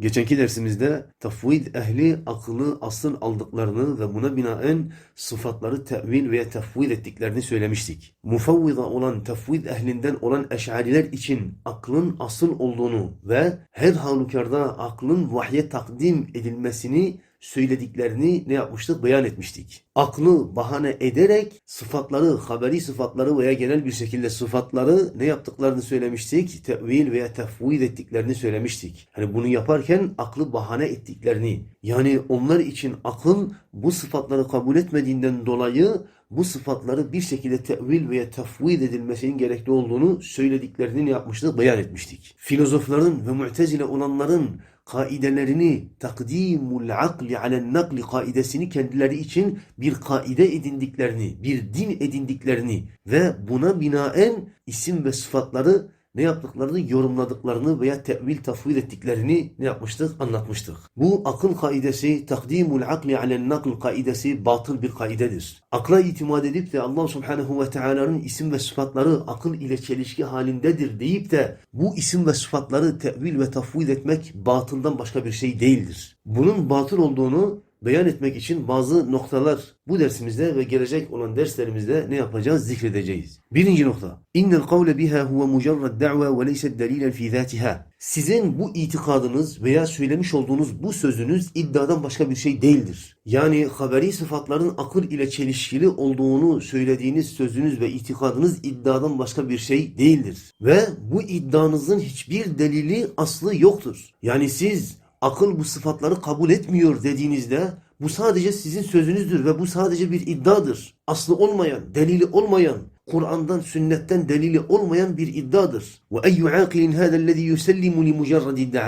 Geçenki dersimizde tafvid ehli akıllı asıl aldıklarını ve buna binaen sıfatları tevil veya tefvid ettiklerini söylemiştik. Mufavvida olan tefvid ehlinden olan eşariler için aklın asıl olduğunu ve her halükarda aklın vahye takdim edilmesini söylediklerini ne yapmıştık? Beyan etmiştik. Aklı bahane ederek sıfatları, haberi sıfatları veya genel bir şekilde sıfatları ne yaptıklarını söylemiştik? Tevil veya tefvid ettiklerini söylemiştik. Hani bunu yaparken aklı bahane ettiklerini. Yani onlar için akıl bu sıfatları kabul etmediğinden dolayı bu sıfatları bir şekilde tevil veya tefvid edilmesinin gerekli olduğunu söylediklerini ne yapmıştık? Beyan etmiştik. Filozofların ve mu'tezile olanların kaidelerini takdimul akli alen nakli kaidesini kendileri için bir kaide edindiklerini, bir din edindiklerini ve buna binaen isim ve sıfatları ne yaptıklarını yorumladıklarını veya tevil tafvid ettiklerini ne yapmıştık? Anlatmıştık. Bu akıl kaidesi, takdimul akli alen nakl kaidesi batıl bir kaidedir. Akla itimat edip de Allah subhanehu ve teala'nın isim ve sıfatları akıl ile çelişki halindedir deyip de bu isim ve sıfatları tevil ve tafvid etmek batıldan başka bir şey değildir. Bunun batıl olduğunu beyan etmek için bazı noktalar bu dersimizde ve gelecek olan derslerimizde ne yapacağız? Zikredeceğiz. Birinci nokta. İnnel kavle biha huve mujarrad da'va ve leyset delilen fi zatiha. Sizin bu itikadınız veya söylemiş olduğunuz bu sözünüz iddiadan başka bir şey değildir. Yani haberi sıfatların akıl ile çelişkili olduğunu söylediğiniz sözünüz ve itikadınız iddiadan başka bir şey değildir. Ve bu iddianızın hiçbir delili aslı yoktur. Yani siz akıl bu sıfatları kabul etmiyor dediğinizde bu sadece sizin sözünüzdür ve bu sadece bir iddiadır. Aslı olmayan, delili olmayan, Kur'an'dan, sünnetten delili olmayan bir iddiadır. Ve eyyu aqilin hâzellezî yusellimu li mucerredi.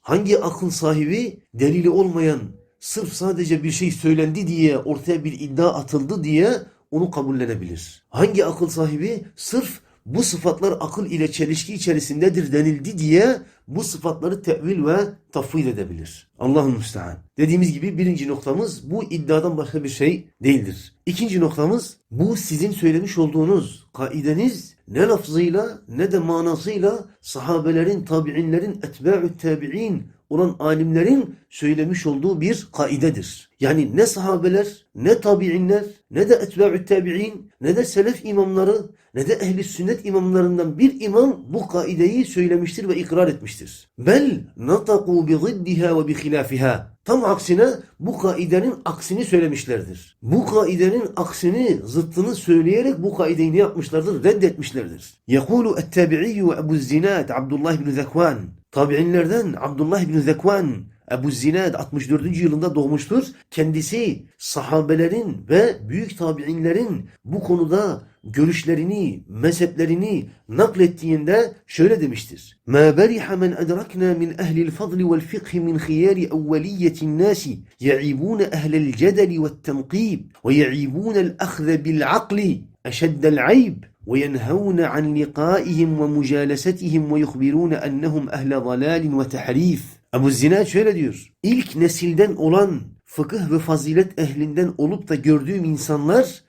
Hangi akıl sahibi delili olmayan, sırf sadece bir şey söylendi diye, ortaya bir iddia atıldı diye onu kabullenebilir? Hangi akıl sahibi sırf bu sıfatlar akıl ile çelişki içerisindedir denildi diye bu sıfatları tevil ve tafvid edebilir. Allah'ın müstehan. Dediğimiz gibi birinci noktamız bu iddiadan başka bir şey değildir. İkinci noktamız bu sizin söylemiş olduğunuz kaideniz ne lafzıyla ne de manasıyla sahabelerin, tabi'inlerin, etba'ü tabi'in olan alimlerin söylemiş olduğu bir kaidedir. Yani ne sahabeler, ne tabi'inler, ne de etba'ü tabi'in, ne de selef imamları, ne de ehli sünnet imamlarından bir imam bu kaideyi söylemiştir ve ikrar etmiştir. Bel nataku bi ziddiha ve bi khilafiha. Tam aksine bu kaidenin aksini söylemişlerdir. Bu kaidenin aksini, zıttını söyleyerek bu kaideyi ne yapmışlardır? Reddetmişlerdir. Yekulu et-tabi'i ve Ebu Zinad Abdullah bin Zekvan. Tabi'inlerden Abdullah bin Zekvan Ebu Zinad 64. yılında doğmuştur. Kendisi sahabelerin ve büyük tabi'inlerin bu konuda görüşlerini, mezheplerini naklettiğinde şöyle demiştir. مَا بَرِحَ مَنْ أَدْرَكْنَا مِنْ أَهْلِ الْفَضْلِ وَالْفِقْهِ مِنْ خِيَارِ أَوَّلِيَّةِ النَّاسِ يَعِيبُونَ أَهْلَ الْجَدَلِ وَالتَّنْقِيبِ وَيَعِيبُونَ الْأَخْذَ بِالْعَقْلِ أَشَدَّ الْعَيْبِ وينهون عن لقائهم ومجالستهم ويخبرون أنهم أهل ضلال وتحريف Ebu Zinad şöyle diyor. İlk nesilden olan fıkıh ve fazilet ehlinden olup da gördüğüm insanlar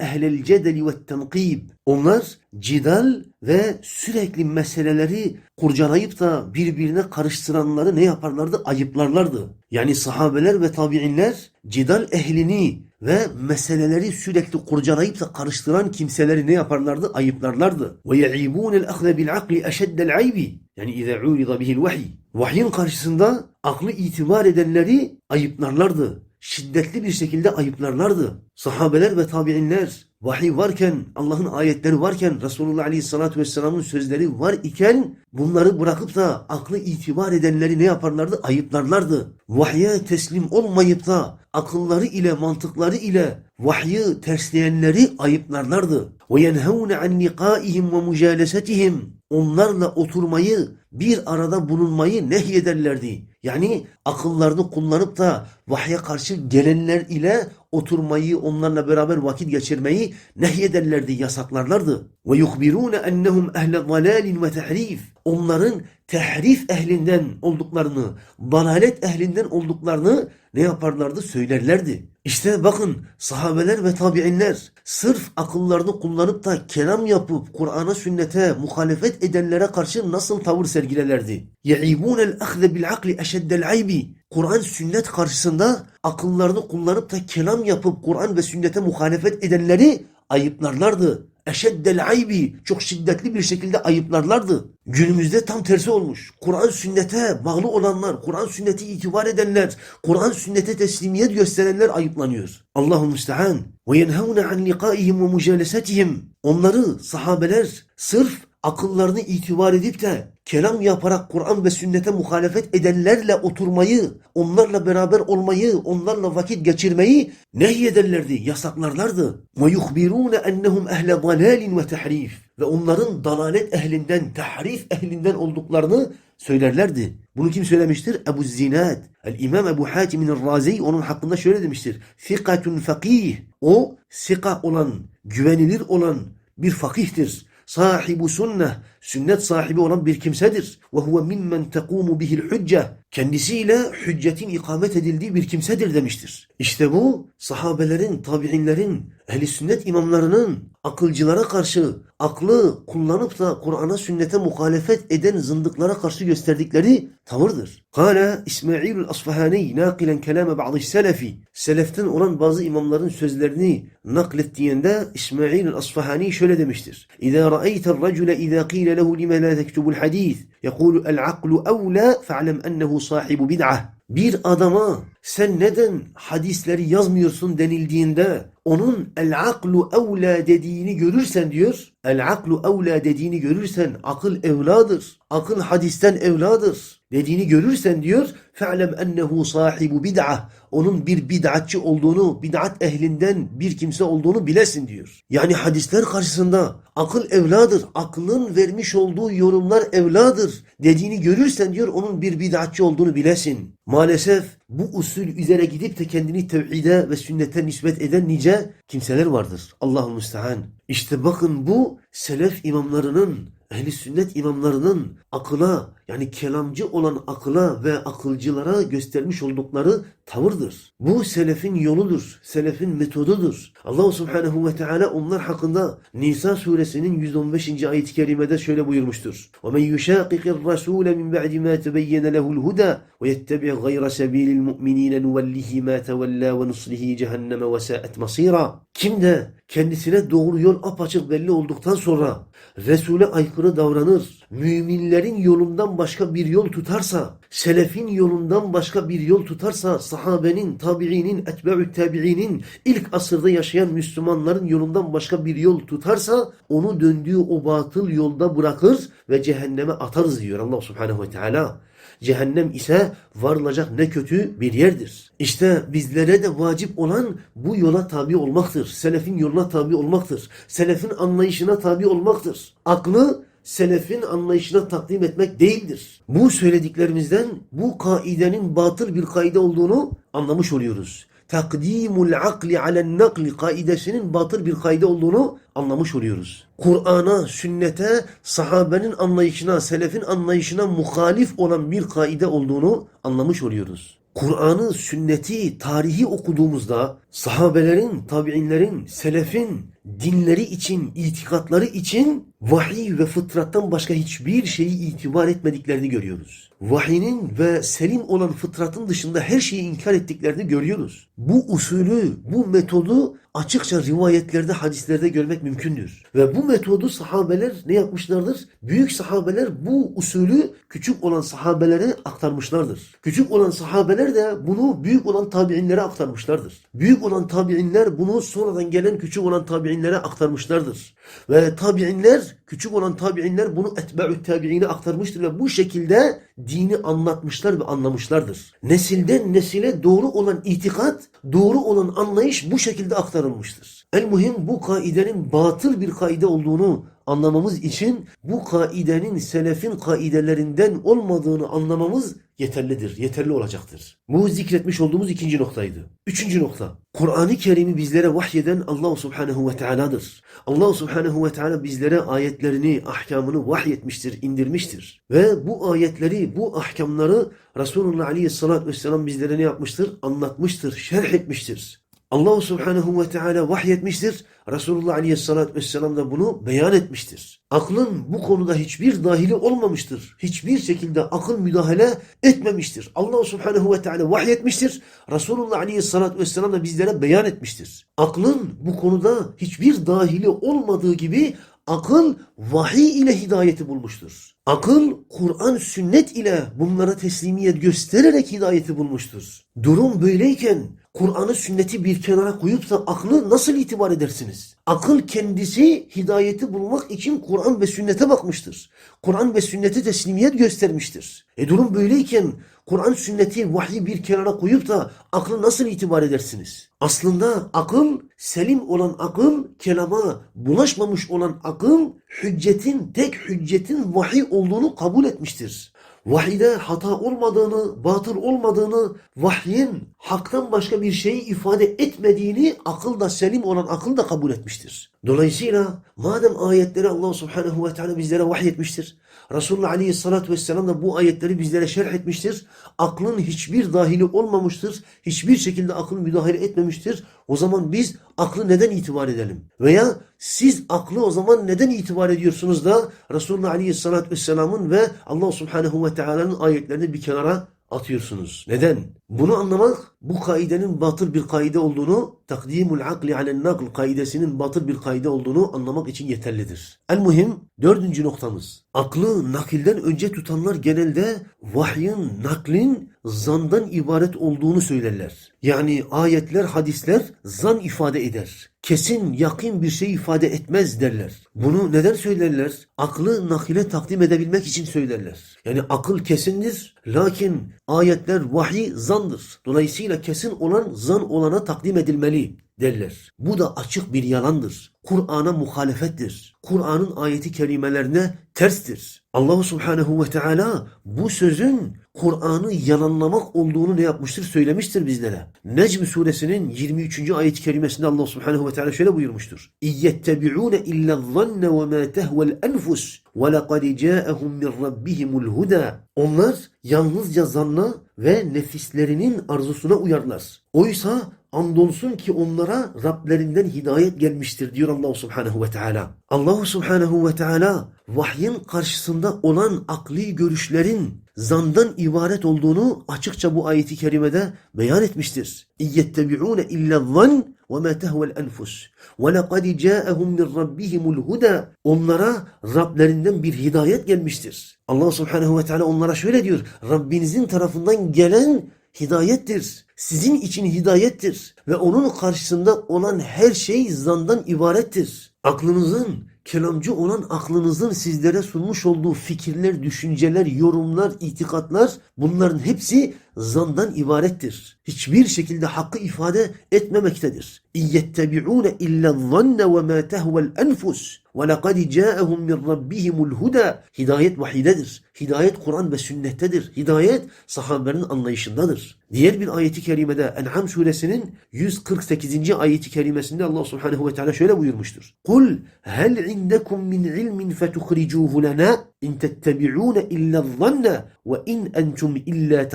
ehlel cedeli ve tenkib. Onlar cidal ve sürekli meseleleri kurcalayıp da birbirine karıştıranları ne yaparlardı? Ayıplarlardı. Yani sahabeler ve tabi'inler cidal ehlini ve meseleleri sürekli kurcalayıp da karıştıran kimseleri ne yaparlardı? Ayıplarlardı. Ye'ibune el-ahze bil-akli eşeddel aybi. Yani izâ urida bihil vahiy. Vahyin karşısında aklı itibar edenleri ayıplarlardı. Şiddetli bir şekilde ayıplarlardı. Sahabeler ve tabi'inler vahiy varken, Allah'ın ayetleri varken, Resulullah Aleyhisselatü Vesselam'ın sözleri var iken bunları bırakıp da aklı itibar edenleri ne yaparlardı? Ayıplarlardı. Vahye teslim olmayıp da akılları ile, mantıkları ile vahyi tersleyenleri ayıplarlardı. Ve yenhevne an nikâihim ve mücâlesetihim. Onlarla oturmayı, bir arada bulunmayı nehyederlerdi. Yani akıllarını kullanıp da vahye karşı gelenler ile oturmayı, onlarla beraber vakit geçirmeyi nehyederlerdi, yasaklarlardı. Ve yukbirûne ennehum ehle zalâlin ve tehrif. Onların tehrif ehlinden olduklarını, dalalet ehlinden olduklarını ne yaparlardı? Söylerlerdi. İşte bakın sahabeler ve tabi'inler sırf akıllarını kullanıp da kelam yapıp Kur'an'a sünnete muhalefet edenlere karşı nasıl tavır sergilerlerdi? يَعِيبُونَ الْأَخْذَ بِالْعَقْلِ اَشَدَّ الْعَيْبِ Kur'an sünnet karşısında akıllarını kullanıp da kelam yapıp Kur'an ve sünnete muhalefet edenleri ayıplarlardı. Eşeddel aybi çok şiddetli bir şekilde ayıplarlardı. Günümüzde tam tersi olmuş. Kur'an sünnete bağlı olanlar, Kur'an sünneti itibar edenler, Kur'an sünnete teslimiyet gösterenler ayıplanıyor. Allahu müstehan. Ve yenhevne an liqaihim ve mucalesetihim. Onları sahabeler sırf akıllarını itibar edip de kelam yaparak Kur'an ve sünnete muhalefet edenlerle oturmayı, onlarla beraber olmayı, onlarla vakit geçirmeyi nehyederlerdi, yasaklarlardı. وَيُخْبِرُونَ اَنَّهُمْ اَهْلَ ضَلَالٍ وَتَحْرِيفٍ Ve onların dalalet ehlinden, tahrif ehlinden olduklarını söylerlerdi. Bunu kim söylemiştir? Ebu Zinad. El-İmam Ebu Hatim'in Razi onun hakkında şöyle demiştir. Fikatun fakih. O, sika olan, güvenilir olan bir fakihtir sahibu sünne, sünnet sahibi olan bir kimsedir. Ve huve mimmen tekumu bihil hücce. Kendisiyle hüccetin ikamet edildiği bir kimsedir demiştir. İşte bu sahabelerin, tabi'inlerin, ehli sünnet imamlarının akılcılara karşı aklı kullanıp da Kur'an'a sünnete muhalefet eden zındıklara karşı gösterdikleri tavırdır. Kale İsmailül Asfahani nakilen kelame bazı selefi. Seleften olan bazı imamların sözlerini naklettiğinde İsmailül Asfahani şöyle demiştir. İzâ ra'eytel racule izâ qîle lehu lime lâ tektubul hadîth. Yekûlu el aklu evlâ fe'lem ennehu sahibu bid'ah. Bir adama sen neden hadisleri yazmıyorsun denildiğinde onun el aklu evla dediğini görürsen diyor. El aklu evla dediğini görürsen akıl evladır. Akıl hadisten evladır dediğini görürsen diyor. Fe'lem ennehu sahibu bid'ah. Onun bir bid'atçı olduğunu, bid'at ehlinden bir kimse olduğunu bilesin diyor. Yani hadisler karşısında akıl evladır, aklın vermiş olduğu yorumlar evladır dediğini görürsen diyor onun bir bid'atçı olduğunu bilesin. Maalesef bu usul üzere gidip de kendini tevhide ve sünnete nispet eden nice kimseler vardır. Allahu müstehan. İşte bakın bu selef imamlarının ehli sünnet imamlarının akıla yani kelamcı olan akıla ve akılcılara göstermiş oldukları tavırdır. Bu selefin yoludur, selefin metodudur. Allah subhanehu ve teala onlar hakkında Nisa suresinin 115. ayet-i kerimede şöyle buyurmuştur. وَمَنْ يُشَاقِقِ الرَّسُولَ مِنْ بَعْدِ مَا تَبَيَّنَ لَهُ الْهُدَى وَيَتَّبِعْ غَيْرَ سَب۪يلِ الْمُؤْمِنِينَ نُوَلِّهِ مَا تَوَلَّى وَنُصْلِهِ جَهَنَّمَ وَسَاءَتْ مَصِيرًا Kim de kendisine doğru yol apaçık belli olduktan sonra Resul'e aykırı davranır, müminlerin yolundan başka bir yol tutarsa, selefin yolundan başka bir yol tutarsa, sahabenin, tabiinin, etbe'ü tabiinin, ilk asırda yaşayan Müslümanların yolundan başka bir yol tutarsa, onu döndüğü o batıl yolda bırakır ve cehenneme atarız diyor Allah subhanehu ve teala. Cehennem ise varılacak ne kötü bir yerdir. İşte bizlere de vacip olan bu yola tabi olmaktır. Selefin yoluna tabi olmaktır. Selefin anlayışına tabi olmaktır. Aklı selefin anlayışına takdim etmek değildir. Bu söylediklerimizden bu kaidenin batıl bir kaide olduğunu anlamış oluyoruz. Takdimul akli alen nakli kaidesinin batıl bir kaide olduğunu anlamış oluyoruz. Kur'an'a, sünnete, sahabenin anlayışına, selefin anlayışına muhalif olan bir kaide olduğunu anlamış oluyoruz. Kur'an'ı, sünneti, tarihi okuduğumuzda sahabelerin, tabi'inlerin, selefin dinleri için, itikatları için vahiy ve fıtrattan başka hiçbir şeyi itibar etmediklerini görüyoruz. Vahinin ve selim olan fıtratın dışında her şeyi inkar ettiklerini görüyoruz. Bu usulü, bu metodu açıkça rivayetlerde, hadislerde görmek mümkündür. Ve bu metodu sahabeler ne yapmışlardır? Büyük sahabeler bu usulü küçük olan sahabelere aktarmışlardır. Küçük olan sahabeler de bunu büyük olan tabi'inlere aktarmışlardır. Büyük olan tabi'inler bunu sonradan gelen küçük olan tabi'inlere aktarmışlardır. Ve tabi'inler, küçük olan tabi'inler bunu etbe'ü tabi'ine aktarmıştır ve bu şekilde dini anlatmışlar ve anlamışlardır. Nesilden nesile doğru olan itikat, doğru olan anlayış bu şekilde aktarılmıştır. El muhim bu kaidenin batıl bir kaide olduğunu anlamamız için bu kaidenin selefin kaidelerinden olmadığını anlamamız yeterlidir, yeterli olacaktır. Bu zikretmiş olduğumuz ikinci noktaydı. Üçüncü nokta. Kur'an-ı Kerim'i bizlere vahyeden Allah Subhanahu ve Teala'dır. Allah Subhanahu ve Teala bizlere ayetlerini, ahkamını vahyetmiştir, indirmiştir. Ve bu ayetleri, bu ahkamları Resulullah Aleyhisselatü Vesselam bizlere ne yapmıştır? Anlatmıştır, şerh etmiştir. Allah Subhanahu ve Teala vahyetmiştir. Resulullah Aleyhisselatü Vesselam da bunu beyan etmiştir. Aklın bu konuda hiçbir dahili olmamıştır. Hiçbir şekilde akıl müdahale etmemiştir. Allah Subhanahu ve Teala vahyetmiştir. Resulullah Aleyhisselatü Vesselam da bizlere beyan etmiştir. Aklın bu konuda hiçbir dahili olmadığı gibi akıl vahiy ile hidayeti bulmuştur. Akıl Kur'an sünnet ile bunlara teslimiyet göstererek hidayeti bulmuştur. Durum böyleyken Kur'an'ı sünneti bir kenara koyup da aklı nasıl itibar edersiniz? Akıl kendisi hidayeti bulmak için Kur'an ve sünnete bakmıştır. Kur'an ve sünnete teslimiyet göstermiştir. E durum böyleyken Kur'an sünneti vahyi bir kenara koyup da aklı nasıl itibar edersiniz? Aslında akıl, selim olan akıl, kelama bulaşmamış olan akıl, hüccetin, tek hüccetin vahiy olduğunu kabul etmiştir. Vahide hata olmadığını, batıl olmadığını, vahyin haktan başka bir şeyi ifade etmediğini akıl da selim olan akıl da kabul etmiştir. Dolayısıyla madem ayetleri Allah Subhanahu ve Teala bizlere vahyetmiştir, Resulullah Aleyhisselatü Vesselam da bu ayetleri bizlere şerh etmiştir. Aklın hiçbir dahili olmamıştır. Hiçbir şekilde akıl müdahale etmemiştir. O zaman biz aklı neden itibar edelim? Veya siz aklı o zaman neden itibar ediyorsunuz da Resulullah Aleyhisselatü Vesselam'ın ve Allah Subhanahu ve Teala'nın ayetlerini bir kenara atıyorsunuz. Neden? Bunu anlamak bu kaidenin batıl bir kaide olduğunu, takdimul akli alen nakl kaidesinin batıl bir kaide olduğunu anlamak için yeterlidir. El muhim dördüncü noktamız. Aklı nakilden önce tutanlar genelde vahyin, naklin zandan ibaret olduğunu söylerler. Yani ayetler, hadisler zan ifade eder. Kesin, yakin bir şey ifade etmez derler. Bunu neden söylerler? Aklı nakile takdim edebilmek için söylerler. Yani akıl kesindir, lakin ayetler vahiy zandır. Dolayısıyla kesin olan zan olana takdim edilmeli derler. Bu da açık bir yalandır. Kur'an'a muhalefettir. Kur'an'ın ayeti kerimelerine terstir. Allah Subhanahu ve Teala bu sözün Kur'an'ı yalanlamak olduğunu ne yapmıştır? Söylemiştir bizlere. Necm suresinin 23. ayet-i kerimesinde Allah Subhanahu ve Teala şöyle buyurmuştur. İyettebi'ûne illa'z-zanne ve mâ tehvel enfus ve lekad câehum min rabbihimul huda. Onlar yalnızca zanna ve nefislerinin arzusuna uyarlar. Oysa andolsun ki onlara Rablerinden hidayet gelmiştir diyor Allah Subhanahu ve Teala. Allah Subhanahu ve Teala vahyin karşısında olan akli görüşlerin zandan ibaret olduğunu açıkça bu ayeti kerimede beyan etmiştir. İyettebi'ûne illa'z-zann ve mâ tehvel enfus ve lekad câehum min rabbihimul huda. Onlara Rablerinden bir hidayet gelmiştir. Allah Subhanahu ve Teala onlara şöyle diyor. Rabbinizin tarafından gelen hidayettir. Sizin için hidayettir. Ve onun karşısında olan her şey zandan ibarettir. Aklınızın, kelamcı olan aklınızın sizlere sunmuş olduğu fikirler, düşünceler, yorumlar, itikatlar bunların hepsi zandan ibarettir. Hiçbir şekilde hakkı ifade etmemektedir. İyettebi'ûne illa'z-zanne ve mâ tehvel enfus ve lekad câehum min rabbihimul huda. Hidayet vahidedir. Hidayet Kur'an ve sünnettedir. Hidayet sahabenin anlayışındadır. Diğer bir ayeti kerimede En'am suresinin 148. ayeti kerimesinde Allah Subhanahu ve Teala şöyle buyurmuştur. Kul hel indekum min ilmin fetukhricuhu lana in tettebi'ûne illa'z-zanne ve in entum illa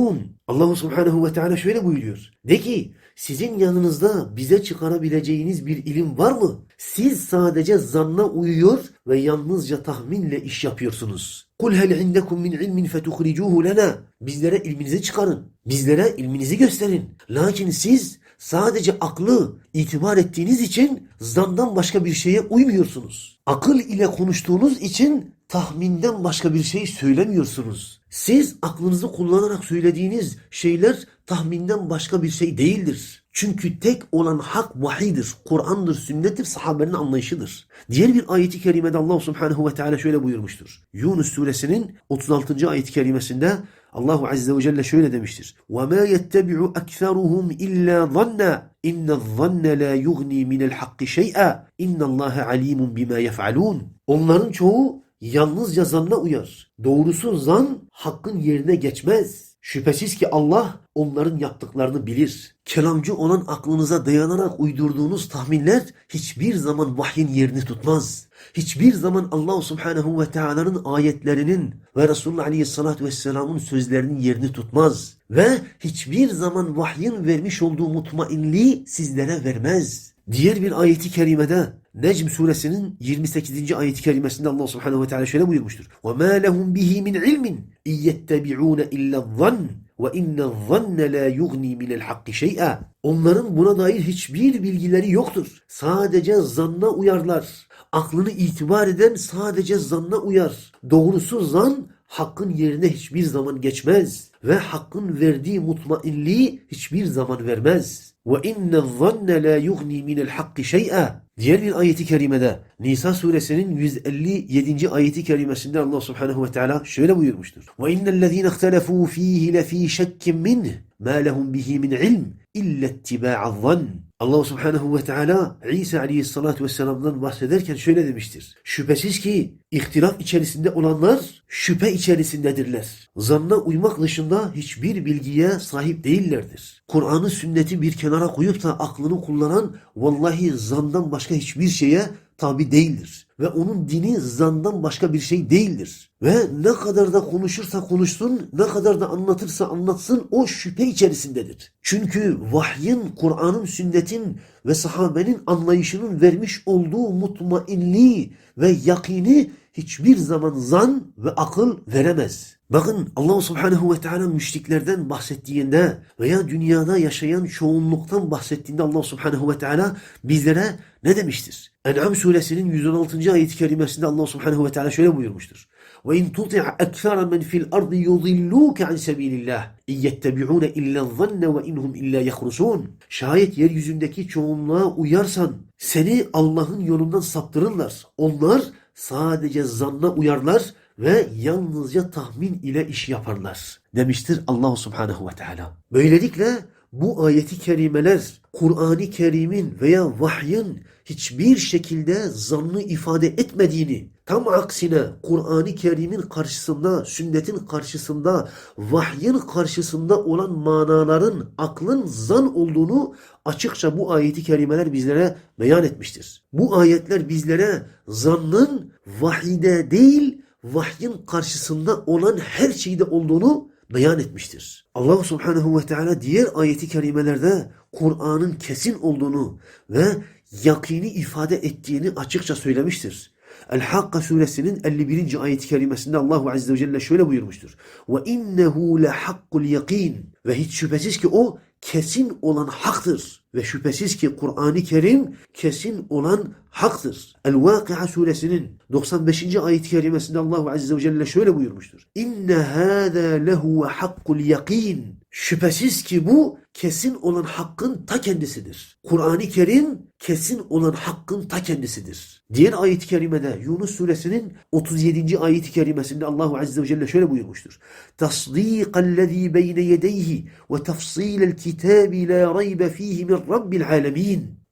tahrusun. Allah Subhanahu ve Teala şöyle buyuruyor. De ki sizin yanınızda bize çıkarabileceğiniz bir ilim var mı? Siz sadece zanna uyuyor ve yalnızca tahminle iş yapıyorsunuz. Kul hel indekum min ilmin fetukhricuhu lana. Bizlere ilminizi çıkarın. Bizlere ilminizi gösterin. Lakin siz sadece aklı itibar ettiğiniz için zandan başka bir şeye uymuyorsunuz. Akıl ile konuştuğunuz için tahminden başka bir şey söylemiyorsunuz. Siz aklınızı kullanarak söylediğiniz şeyler tahminden başka bir şey değildir. Çünkü tek olan hak vahiydir, Kur'an'dır, sünnettir, sahabenin anlayışıdır. Diğer bir ayeti kerimede Allah subhanehu ve teala şöyle buyurmuştur. Yunus suresinin 36. ayet-i kerimesinde Allahu azze ve celle şöyle demiştir. وَمَا يَتَّبِعُ أَكْثَرُهُمْ إِلَّا ظَنَّا اِنَّ الظَّنَّ لَا يُغْنِي مِنَ الْحَقِّ شَيْئًا اِنَّ اللّٰهَ عَلِيمٌ بِمَا يَفْعَلُونَ Onların çoğu yalnızca zanna uyar. Doğrusu zan hakkın yerine geçmez. Şüphesiz ki Allah onların yaptıklarını bilir. Kelamcı olan aklınıza dayanarak uydurduğunuz tahminler hiçbir zaman vahyin yerini tutmaz. Hiçbir zaman Allah subhanehu ve teala'nın ayetlerinin ve Resulullah aleyhissalatü vesselamın sözlerinin yerini tutmaz. Ve hiçbir zaman vahyin vermiş olduğu mutmainliği sizlere vermez. Diğer bir ayeti kerimede Necm suresinin 28. ayeti kerimesinde Allah subhanehu ve teala şöyle buyurmuştur. وَمَا لَهُمْ بِهِ مِنْ عِلْمٍ اِنْ يَتَّبِعُونَ اِلَّا الظَّنِّ وَاِنَّ الظَّنَّ لَا يُغْنِي مِنَ الْحَقِّ شَيْئًا Onların buna dair hiçbir bilgileri yoktur. Sadece zanna uyarlar. Aklını itibar eden sadece zanna uyar. Doğrusu zan hakkın yerine hiçbir zaman geçmez ve hakkın verdiği mutmainliği hiçbir zaman vermez. Ve inne zanne la yugni minel hakki şey'a. Diğer bir ayeti kerimede Nisa suresinin 157. ayeti kerimesinde Allah subhanahu ve teala şöyle buyurmuştur. Ve innellezine ihtelefu fihi lefi şekkin minh ma lehum bihi min ilm illa ittiba'az zann. Allah Subhanahu ve Teala İsa Aleyhissalatu vesselam'dan bahsederken şöyle demiştir. Şüphesiz ki ihtilaf içerisinde olanlar şüphe içerisindedirler. Zanna uymak dışında hiçbir bilgiye sahip değillerdir. Kur'an'ı sünneti bir kenara koyup da aklını kullanan vallahi zandan başka hiçbir şeye tabi değildir. Ve onun dini zandan başka bir şey değildir. Ve ne kadar da konuşursa konuşsun, ne kadar da anlatırsa anlatsın o şüphe içerisindedir. Çünkü vahyin, Kur'an'ın, sünnetin ve sahabenin anlayışının vermiş olduğu mutmainliği ve yakini hiçbir zaman zan ve akıl veremez. Bakın Allah Subhanahu ve Teala müşriklerden bahsettiğinde veya dünyada yaşayan çoğunluktan bahsettiğinde Allah Subhanahu ve Teala bizlere ne demiştir? En'am suresinin 116. ayet-i kerimesinde Allah Subhanahu ve Teala şöyle buyurmuştur. Ve in tuti'a ekthara men fil ardı yudilluke an sabilillah. İyettebi'une illa zanne ve inhum illa yahrusun. Şayet yeryüzündeki çoğunluğa uyarsan seni Allah'ın yolundan saptırırlar. Onlar sadece zanna uyarlar ve yalnızca tahmin ile iş yaparlar demiştir Allah subhanehu ve teala. Böylelikle bu ayeti kerimeler Kur'an-ı Kerim'in veya vahyin hiçbir şekilde zannı ifade etmediğini, tam aksine Kur'an-ı Kerim'in karşısında, sünnetin karşısında, vahyin karşısında olan manaların aklın zan olduğunu açıkça bu ayeti kerimeler bizlere beyan etmiştir. Bu ayetler bizlere zannın vahide değil, vahyin karşısında olan her şeyde olduğunu beyan etmiştir. Allah subhanehu ve teala diğer ayeti kerimelerde Kur'an'ın kesin olduğunu ve yakini ifade ettiğini açıkça söylemiştir. El-Hakka suresinin 51. ayet-i kerimesinde Allahu azze ve celle şöyle buyurmuştur. Ve innehu yakin ve hiç şüphesiz ki o kesin olan haktır. Ve şüphesiz ki Kur'an-ı Kerim kesin olan haktır. El-Vakia suresinin 95. ayet-i kerimesinde Allahu azze ve celle şöyle buyurmuştur. İnne hâzâ lehu hakkul yakin. Şüphesiz ki bu kesin olan hakkın ta kendisidir. Kur'an-ı Kerim kesin olan hakkın ta kendisidir. Diğer ayet-i kerimede Yunus suresinin 37. ayet-i kerimesinde Allahu azze ve celle şöyle buyurmuştur. Tasdîkallezî beyne yedeyhi ve tefsîlel kitâbi lâ raybe fîhi min rabbil.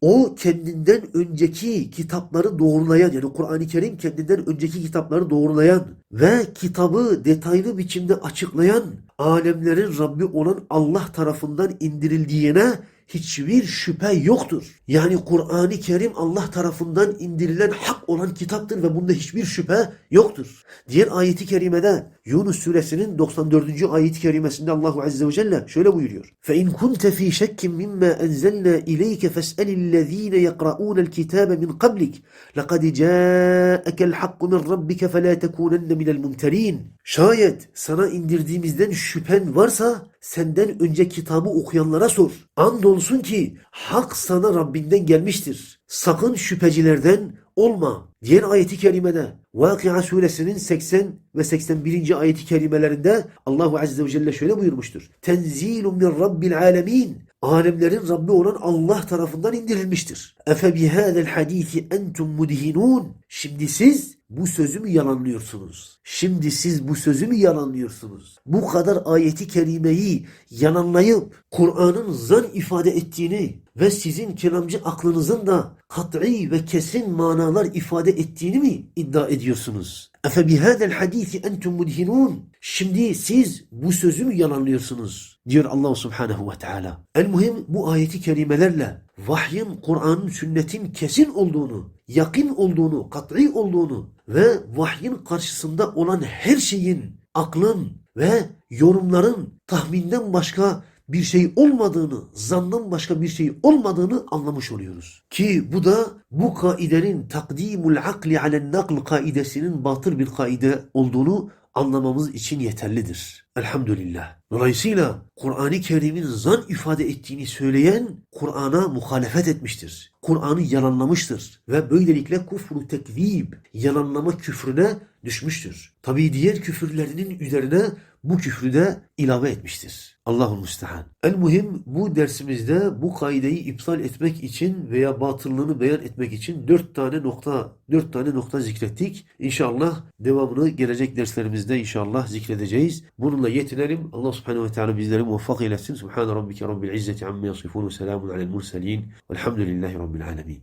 O kendinden önceki kitapları doğrulayan yani Kur'an-ı Kerim kendinden önceki kitapları doğrulayan ve kitabı detaylı biçimde açıklayan alemlerin Rabbi olan Allah tarafından indirildiğine hiçbir şüphe yoktur. Yani Kur'an-ı Kerim Allah tarafından indirilen hak olan kitaptır ve bunda hiçbir şüphe yoktur. Diğer ayeti kerimede Yunus suresinin 94. ayet-i kerimesinde Allahu azze ve celle şöyle buyuruyor. Fe in kunte fi şekkin mimma enzelna ileyke fes'elillezine yekra'unel kitabe min qablik. Lekad ca'akel hakku min rabbike fe la tekunenne minel mumterin. Şayet sana indirdiğimizden şüphen varsa senden önce kitabı okuyanlara sor. Andolsun ki hak sana Rabbinden gelmiştir. Sakın şüphecilerden olma. Diğer ayeti kerimede Vakıa suresinin 80 ve 81. ayeti kerimelerinde Allahu Azze ve Celle şöyle buyurmuştur. Tenzilun min Rabbil alemin. Alemlerin Rabbi olan Allah tarafından indirilmiştir. Efe bihâzel hadîsi entum mudhinun. Şimdi siz bu sözü mü yalanlıyorsunuz? Şimdi siz bu sözü mü yalanlıyorsunuz? Bu kadar ayeti kerimeyi yalanlayıp Kur'an'ın zan ifade ettiğini ve sizin kelamcı aklınızın da kat'i ve kesin manalar ifade ettiğini mi iddia ediyorsunuz? Efe bihâzel hadîsi entum mudhinun. Şimdi siz bu sözü mü yalanlıyorsunuz? Diyor Allah Subhanahu ve Teala. El muhim bu ayeti kerimelerle vahyin, Kur'an'ın, sünnetin kesin olduğunu, yakın olduğunu, kat'i olduğunu ve vahyin karşısında olan her şeyin, aklın ve yorumların tahminden başka bir şey olmadığını, zandan başka bir şey olmadığını anlamış oluyoruz. Ki bu da bu kaidenin takdimul akli alen nakl kaidesinin batıl bir kaide olduğunu anlamamız için yeterlidir. Elhamdülillah. Dolayısıyla Kur'an-ı Kerim'in zan ifade ettiğini söyleyen Kur'an'a muhalefet etmiştir. Kur'an'ı yalanlamıştır ve böylelikle kufru tekzib, yalanlama küfrüne düşmüştür. Tabi diğer küfürlerinin üzerine bu küfrü de ilave etmiştir. Allahul müstehan. El muhim bu dersimizde bu kaideyi iptal etmek için veya batıllığını beyan etmek için dört tane nokta dört tane nokta zikrettik. İnşallah devamını gelecek derslerimizde inşallah zikredeceğiz. Bununla yetinelim. Allah subhanehu ve teala bizleri muvaffak eylesin. Subhane rabbike rabbil izzeti amma yasifun ve selamun alel murselin. Velhamdülillahi rabbil alemin.